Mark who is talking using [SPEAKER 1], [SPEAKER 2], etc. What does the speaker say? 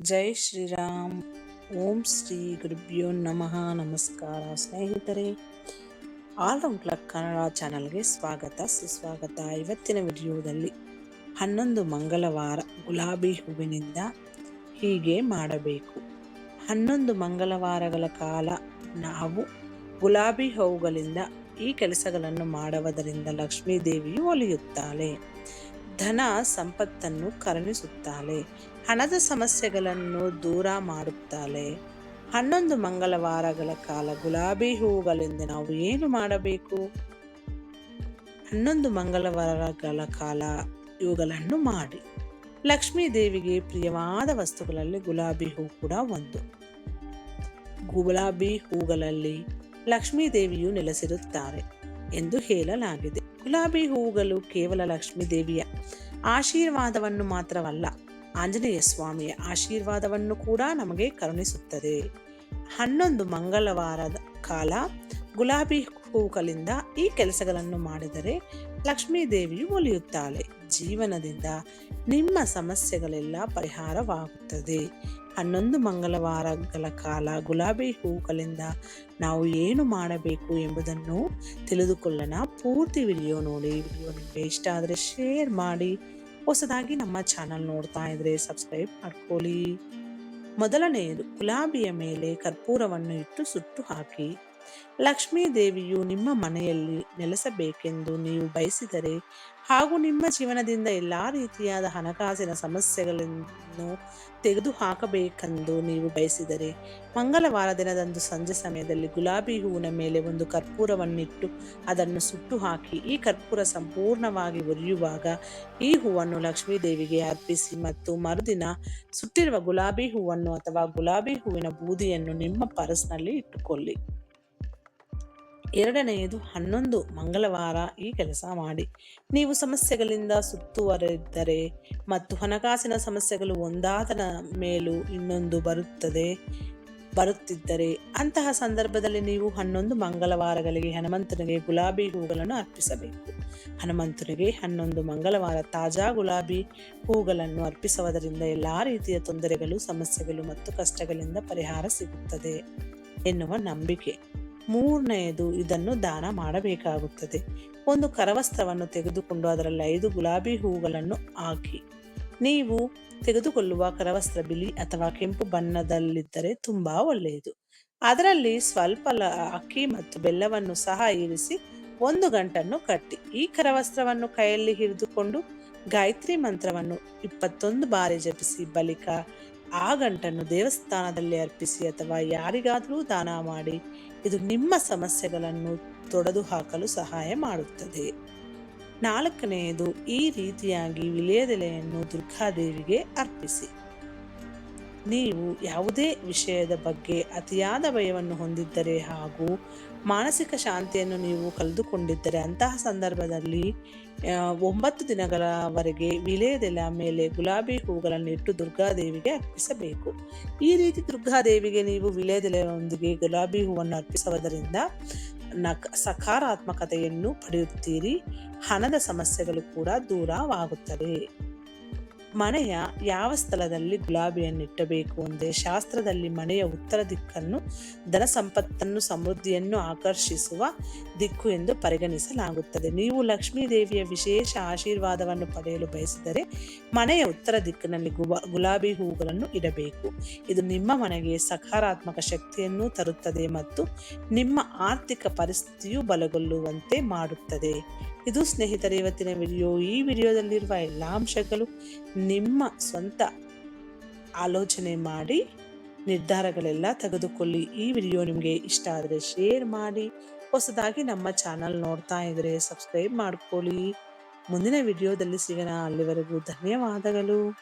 [SPEAKER 1] ಜೈ ಶ್ರೀರಾಮ್. ಓಂ ಶ್ರೀ ಗುರುಭ್ಯೋ ನಮಃ. ನಮಸ್ಕಾರ ಸ್ನೇಹಿತರೆ. ಆಲ್ರೌಂಡ್ ಕ್ಲಕ್ ಕನ್ನಡ ಚಾನಲ್ಗೆ ಸ್ವಾಗತ. ಸುಸ್ವಾಗತ. ಇವತ್ತಿನ ವಿಡಿಯೋದಲ್ಲಿ ಹನ್ನೊಂದು ಮಂಗಳವಾರ ಗುಲಾಬಿ ಹೂವಿನಿಂದ ಹೀಗೆ ಮಾಡಬೇಕು. ಹನ್ನೊಂದು ಮಂಗಳವಾರಗಳ ಕಾಲ ನಾವು ಗುಲಾಬಿ ಹೂವುಗಳಿಂದ ಈ ಕೆಲಸಗಳನ್ನು ಮಾಡುವುದರಿಂದ ಲಕ್ಷ್ಮೀ ದೇವಿಯು ಒಲಿಯುತ್ತಾಳೆ. ಧನ ಸಂಪತ್ತನ್ನು ಕರುಣಿಸುತ್ತಾಳೆ. ಹಣದ ಸಮಸ್ಯೆಗಳನ್ನು ದೂರ ಮಾಡುತ್ತಾಳೆ. ಹನ್ನೊಂದು ಮಂಗಳವಾರಗಳ ಕಾಲ ಗುಲಾಬಿ ಹೂವುಗಳಿಂದ ನಾವು ಏನು ಮಾಡಬೇಕು? ಹನ್ನೊಂದು ಮಂಗಳವಾರಗಳ ಕಾಲ ಇವುಗಳನ್ನು ಮಾಡಿ. ಲಕ್ಷ್ಮೀ ದೇವಿಗೆ ಪ್ರಿಯವಾದ ವಸ್ತುಗಳಲ್ಲಿ ಗುಲಾಬಿ ಹೂ ಕೂಡ ಒಂದು. ಗುಲಾಬಿ ಹೂಗಳಲ್ಲಿ ಲಕ್ಷ್ಮೀ ದೇವಿಯು ನೆಲೆಸಿರುತ್ತಾರೆ ಎಂದು ಹೇಳಲಾಗಿದೆ. ಗುಲಾಬಿ ಹೂವುಗಳು ಕೇವಲ ಲಕ್ಷ್ಮೀದೇವಿಯ ಆಶೀರ್ವಾದವನ್ನು ಮಾತ್ರವಲ್ಲ, ಆಂಜನೇಯ ಸ್ವಾಮಿಯ ಆಶೀರ್ವಾದವನ್ನು ಕೂಡ ನಮಗೆ ಕರುಣಿಸುತ್ತದೆ. ಹನ್ನೊಂದು ಮಂಗಳವಾರದ ಕಾಲ ಗುಲಾಬಿ ಹೂಗಳಿಂದ ಈ ಕೆಲಸಗಳನ್ನು ಮಾಡಿದರೆ ಲಕ್ಷ್ಮೀ ದೇವಿಯು ಒಲಿಯುತ್ತಾಳೆ ಜೀವನದಿಂದ ನಿಮ್ಮ ಸಮಸ್ಯೆಗಳೆಲ್ಲ ಪರಿಹಾರವಾಗುತ್ತದೆ. ಹನ್ನೊಂದು ಮಂಗಳವಾರಗಳ ಕಾಲ ಗುಲಾಬಿ ಹೂಗಳಿಂದ ನಾವು ಏನು ಮಾಡಬೇಕು ಎಂಬುದನ್ನು ತಿಳಿದುಕೊಳ್ಳೋಣ. ಪೂರ್ತಿ ವಿಡಿಯೋ ನೋಡಿ. ವಿಡಿಯೋ ನಿಮಗೆ ಇಷ್ಟ ಆದರೆ ಶೇರ್ ಮಾಡಿ. ಹೊಸದಾಗಿ ನಮ್ಮ ಚಾನಲ್ ನೋಡ್ತಾ ಇದ್ರೆ ಸಬ್ಸ್ಕ್ರೈಬ್ ಮಾಡ್ಕೊಳ್ಳಿ. ಮೊದಲನೆಯದು, ಗುಲಾಬಿಯ ಮೇಲೆ ಕರ್ಪೂರವನ್ನು ಇಟ್ಟು ಸುಟ್ಟು ಹಾಕಿ. ಲಕ್ಷ್ಮೀ ದೇವಿಯು ನಿಮ್ಮ ಮನೆಯಲ್ಲಿ ನೆಲೆಸಬೇಕೆಂದು ನೀವು ಬಯಸಿದರೆ ಹಾಗೂ ನಿಮ್ಮ ಜೀವನದಿಂದ ಎಲ್ಲ ರೀತಿಯಾದ ಹಣಕಾಸಿನ ಸಮಸ್ಯೆಗಳನ್ನು ತೆಗೆದುಹಾಕಬೇಕೆಂದು ನೀವು ಬಯಸಿದರೆ ಮಂಗಳವಾರ ದಿನದಂದು ಸಂಜೆ ಸಮಯದಲ್ಲಿ ಗುಲಾಬಿ ಹೂವಿನ ಮೇಲೆ ಒಂದು ಕರ್ಪೂರವನ್ನಿಟ್ಟು ಅದನ್ನು ಸುಟ್ಟು ಹಾಕಿ ಈ ಕರ್ಪೂರ ಸಂಪೂರ್ಣವಾಗಿ ಒರಿಯುವಾಗ ಈ ಹೂವನ್ನು ಲಕ್ಷ್ಮೀ ದೇವಿಗೆ ಅರ್ಪಿಸಿ ಮತ್ತು ಮರುದಿನ ಸುಟ್ಟಿರುವ ಗುಲಾಬಿ ಹೂವನ್ನು ಅಥವಾ ಗುಲಾಬಿ ಹೂವಿನ ಬೂದಿಯನ್ನು ನಿಮ್ಮ ಪರ್ಸ್ನಲ್ಲಿ ಇಟ್ಟುಕೊಳ್ಳಿ. ಎರಡನೆಯದು ಹನ್ನೊಂದು ಮಂಗಳವಾರ ಈ ಕೆಲಸ ಮಾಡಿ. ನೀವು ಸಮಸ್ಯೆಗಳಿಂದ ಸುತ್ತುವರೆದಿದ್ದರೆ ಮತ್ತು ಹಣಕಾಸಿನ ಸಮಸ್ಯೆಗಳು ಒಂದಾದ ಮೇಲೂ ಇನ್ನೊಂದು ಬರುತ್ತದೆ, ಬರುತ್ತಿದ್ದರೆ ಅಂತಹ ಸಂದರ್ಭದಲ್ಲಿ ನೀವು ಹನ್ನೊಂದು ಮಂಗಳವಾರಗಳಿಗೆ ಹನುಮಂತನಿಗೆ ಗುಲಾಬಿ ಹೂಗಳನ್ನು ಅರ್ಪಿಸಬೇಕು. ಹನುಮಂತನಿಗೆ ಹನ್ನೊಂದು ಮಂಗಳವಾರ ತಾಜಾ ಗುಲಾಬಿ ಹೂಗಳನ್ನು ಅರ್ಪಿಸುವುದರಿಂದ ಎಲ್ಲಾ ರೀತಿಯ ತೊಂದರೆಗಳು, ಸಮಸ್ಯೆಗಳು ಮತ್ತು ಕಷ್ಟಗಳಿಂದ ಪರಿಹಾರ ಸಿಗುತ್ತದೆ ಎನ್ನುವ ನಂಬಿಕೆ. ಮೂರನೆಯದು ಇದನ್ನು ದಾನ ಮಾಡಬೇಕಾಗುತ್ತದೆ. ಒಂದು ಕರವಸ್ತ್ರವನ್ನು ತೆಗೆದುಕೊಂಡು ಅದರಲ್ಲಿ ಐದು ಗುಲಾಬಿ ಹೂಗಳನ್ನು ಹಾಕಿ. ನೀವು ತೆಗೆದುಕೊಳ್ಳುವ ಕರವಸ್ತ್ರ ಬಿಳಿ ಅಥವಾ ಕೆಂಪು ಬಣ್ಣದಲ್ಲಿದ್ದರೆ ತುಂಬಾ ಒಳ್ಳೆಯದು. ಅದರಲ್ಲಿ ಸ್ವಲ್ಪ ಅಕ್ಕಿ ಮತ್ತು ಬೆಲ್ಲವನ್ನು ಸಹ ಇರಿಸಿ ಒಂದು ಗಂಟನ್ನು ಕಟ್ಟಿ. ಈ ಕರವಸ್ತ್ರವನ್ನು ಕೈಯಲ್ಲಿ ಹಿಡಿದುಕೊಂಡು ಗಾಯತ್ರಿ ಮಂತ್ರವನ್ನು ಇಪ್ಪತ್ತೊಂದು ಬಾರಿ ಜಪಿಸಿ ಬಳಿಕ ಆ ಗಂಟನ್ನು ದೇವಸ್ಥಾನದಲ್ಲಿ ಅರ್ಪಿಸಿ ಅಥವಾ ಯಾರಿಗಾದರೂ ದಾನ ಮಾಡಿ, ಇದು ನಿಮ್ಮ ಸಮಸ್ಯೆಗಳನ್ನು ತೊಡೆದು ಹಾಕಲು ಸಹಾಯ ಮಾಡುತ್ತದೆ. ನಾಲ್ಕನೆಯದು, ಈ ರೀತಿಯಾಗಿ ವಿಲೇದೆಲೆಯನ್ನು ದುರ್ಗಾದೇವಿಗೆ ಅರ್ಪಿಸಿ. ನೀವು ಯಾವುದೇ ವಿಷಯದ ಬಗ್ಗೆ ಅತಿಯಾದ ಭಯವನ್ನು ಹೊಂದಿದ್ದರೆ ಹಾಗೂ ಮಾನಸಿಕ ಶಾಂತಿಯನ್ನು ನೀವು ಕಳೆದುಕೊಂಡಿದ್ದರೆ ಅಂತಹ ಸಂದರ್ಭದಲ್ಲಿ ಒಂಬತ್ತು ದಿನಗಳವರೆಗೆ ವಿಲೇದೆಲ ಮೇಲೆ ಗುಲಾಬಿ ಹೂಗಳನ್ನು ಇಟ್ಟು ದುರ್ಗಾದೇವಿಗೆ ಅರ್ಪಿಸಬೇಕು. ಈ ರೀತಿ ದುರ್ಗಾದೇವಿಗೆ ನೀವು ವಿಲೇದೆಲೆಯೊಂದಿಗೆ ಗುಲಾಬಿ ಹೂವನ್ನು ಅರ್ಪಿಸುವುದರಿಂದ ನಕ್, ಸಕಾರಾತ್ಮಕತೆಯನ್ನು ಪಡೆಯುತ್ತೀರಿ. ಹಣದ ಸಮಸ್ಯೆಗಳು ಕೂಡ ದೂರವಾಗುತ್ತವೆ. ಮನೆಯ ಯಾವ ಸ್ಥಳದಲ್ಲಿ ಗುಲಾಬಿಯನ್ನು ಇಟ್ಟಬೇಕು ಎಂದರೆ ಶಾಸ್ತ್ರದಲ್ಲಿ ಮನೆಯ ಉತ್ತರ ದಿಕ್ಕನ್ನು, ಧನ ಸಂಪತ್ತನ್ನು, ಸಮೃದ್ಧಿಯನ್ನು ಆಕರ್ಷಿಸುವ ದಿಕ್ಕು ಎಂದು ಪರಿಗಣಿಸಲಾಗುತ್ತದೆ. ನೀವು ಲಕ್ಷ್ಮೀ ದೇವಿಯ ವಿಶೇಷ ಆಶೀರ್ವಾದವನ್ನು ಪಡೆಯಲು ಬಯಸಿದರೆ ಮನೆಯ ಉತ್ತರ ದಿಕ್ಕಿನಲ್ಲಿ ಗುಲಾಬಿ ಹೂಗಳನ್ನು ಇಡಬೇಕು. ಇದು ನಿಮ್ಮ ಮನೆಗೆ ಸಕಾರಾತ್ಮಕ ಶಕ್ತಿಯನ್ನು ತರುತ್ತದೆ ಮತ್ತು ನಿಮ್ಮ ಆರ್ಥಿಕ ಪರಿಸ್ಥಿತಿಯು ಬಲಗೊಳ್ಳುವಂತೆ ಮಾಡುತ್ತದೆ. ಇದು ಸ್ನೇಹಿತರೆ, ಇವತ್ತಿನ ವಿಡಿಯೋ ಈ ವಿಡಿಯೋದಲ್ಲಿರುವ ಎಲ್ಲ ಅಂಶಗಳು ನಿಮ್ಮ ಸ್ವಂತ ಆಲೋಚನೆ ಮಾಡಿ, ನಿರ್ಧಾರಗಳೆಲ್ಲ ತೆಗೆದುಕೊಳ್ಳಿ. ಈ ವಿಡಿಯೋ ನಿಮಗೆ ಇಷ್ಟ ಆದರೆ ಶೇರ್ ಮಾಡಿ, ಹೊಸದಾಗಿ ನಮ್ಮ ಚಾನಲ್ ನೋಡ್ತಾ ಇದ್ರೆ ಸಬ್ಸ್ಕ್ರೈಬ್ ಮಾಡ್ಕೊಳ್ಳಿ. ಮುಂದಿನ ವಿಡಿಯೋದಲ್ಲಿ ಸಿಗೋಣ. ಅಲ್ಲಿವರೆಗೂ ಧನ್ಯವಾದಗಳು.